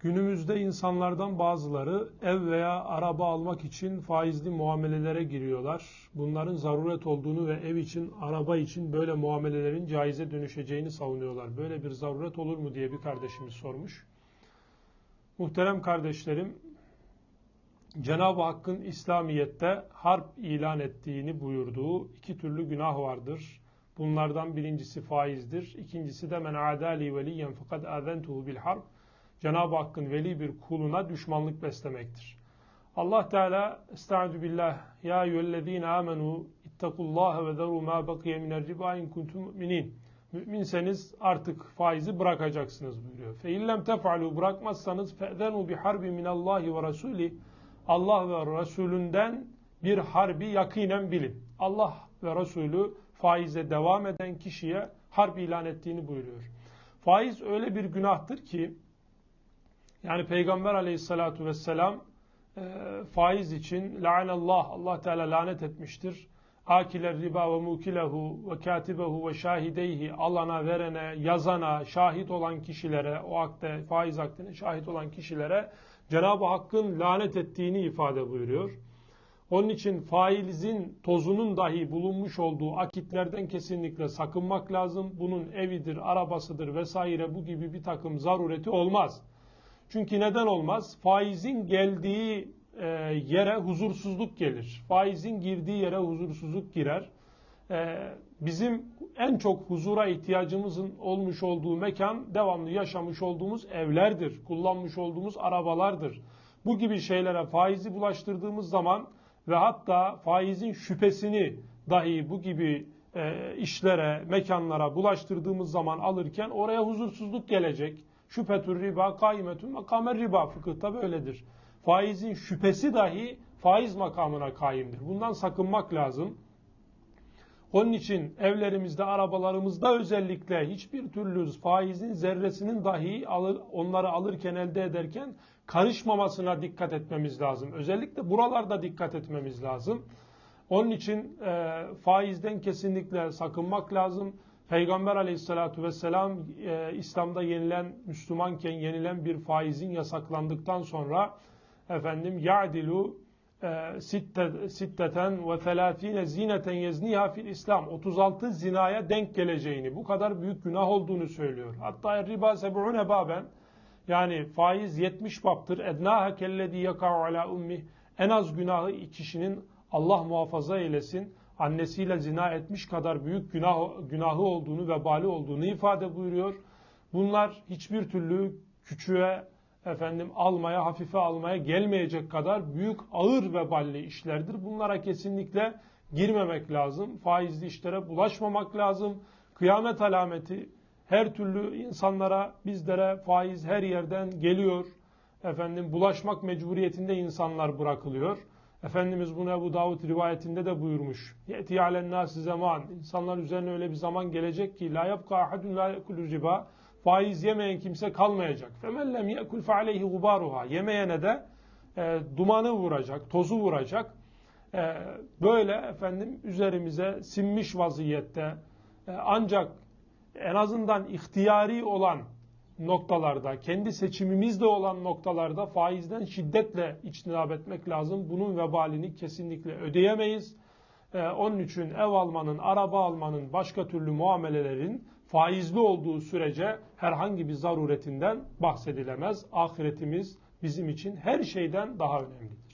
Günümüzde insanlardan bazıları ev veya araba almak için faizli muamelelere giriyorlar. Bunların zaruret olduğunu ve ev için, araba için böyle muamelelerin caize dönüşeceğini savunuyorlar. Böyle bir zaruret olur mu diye bir kardeşimiz sormuş. Muhterem kardeşlerim, Cenab-ı Hakk'ın İslamiyet'te harp ilan ettiğini buyurduğu iki türlü günah vardır. Bunlardan birincisi faizdir. İkincisi de men adali veliyen fakat azentuhu bil harp Cenab-ı Hakk'ın veli bir kuluna düşmanlık beslemektir. Allah Teala Estaizu billah Ya eyyühellezine amenu ittakullaha ve zeru ma bakiye minel riba in kuntum müminin. Müminseniz artık faizi bırakacaksınız buyuruyor. Fe illem tef'alu bırakmazsanız fe'zenu bi harbi minallahi ve rasuli Allah ve Resulünden bir harbi yakinen bilin. Allah ve Resulü faize devam eden kişiye harp ilan ettiğini buyuruyor. Faiz öyle bir günahtır ki yani Peygamber aleyhissalatu vesselam e, faiz için la'anallah Allah Teala lanet etmiştir. Akiler riba ve mukilehu ve katibehu ve şahideyhi alana verene yazana şahit olan kişilere o akte faiz aktine şahit olan kişilere Cenab-ı Hakk'ın lanet ettiğini ifade buyuruyor. Onun için faizin tozunun dahi bulunmuş olduğu akitlerden kesinlikle sakınmak lazım. Bunun evidir, arabasıdır vesaire bu gibi bir takım zarureti olmaz. Çünkü neden olmaz? Faizin geldiği e, yere huzursuzluk gelir. Faizin girdiği yere huzursuzluk girer. E, bizim en çok huzura ihtiyacımızın olmuş olduğu mekan devamlı yaşamış olduğumuz evlerdir. Kullanmış olduğumuz arabalardır. Bu gibi şeylere faizi bulaştırdığımız zaman ve hatta faizin şüphesini dahi bu gibi e, işlere, mekanlara bulaştırdığımız zaman alırken oraya huzursuzluk gelecek. Şüphetür riba kaimetün makamer riba fıkıhta böyledir. Faizin şüphesi dahi faiz makamına kaimdir. Bundan sakınmak lazım. Onun için evlerimizde, arabalarımızda özellikle hiçbir türlü faizin zerresinin dahi alır, onları alırken, elde ederken karışmamasına dikkat etmemiz lazım. Özellikle buralarda dikkat etmemiz lazım. Onun için e, faizden kesinlikle sakınmak lazım. Peygamber aleyhissalatu vesselam e, İslam'da yenilen, Müslümanken yenilen bir faizin yasaklandıktan sonra efendim ya'dilu e, sitteten ve felâfine zineten yezniha fil İslam 36 zinaya denk geleceğini, bu kadar büyük günah olduğunu söylüyor. Hatta riba seb'une baben yani faiz 70 baptır. Ednâhe kellezî yaka'u alâ ummih en az günahı kişinin Allah muhafaza eylesin annesiyle zina etmiş kadar büyük günah, günahı olduğunu, vebali olduğunu ifade buyuruyor. Bunlar hiçbir türlü küçüğe efendim almaya, hafife almaya gelmeyecek kadar büyük, ağır veballi işlerdir. Bunlara kesinlikle girmemek lazım. Faizli işlere bulaşmamak lazım. Kıyamet alameti her türlü insanlara, bizlere faiz her yerden geliyor. Efendim bulaşmak mecburiyetinde insanlar bırakılıyor. Efendimiz bunu Ebu Davud rivayetinde de buyurmuş. Yeti alen nasi zaman. İnsanlar üzerine öyle bir zaman gelecek ki la yapka ahadun la yekulu riba. Faiz yemeyen kimse kalmayacak. Femen lem yekul fe aleyhi gubaruha. Yemeyene de e, dumanı vuracak, tozu vuracak. E, böyle efendim üzerimize sinmiş vaziyette e, ancak en azından ihtiyari olan noktalarda, kendi seçimimizde olan noktalarda faizden şiddetle içtinab etmek lazım. Bunun vebalini kesinlikle ödeyemeyiz. Ee, onun için ev almanın, araba almanın, başka türlü muamelelerin faizli olduğu sürece herhangi bir zaruretinden bahsedilemez. Ahiretimiz bizim için her şeyden daha önemlidir.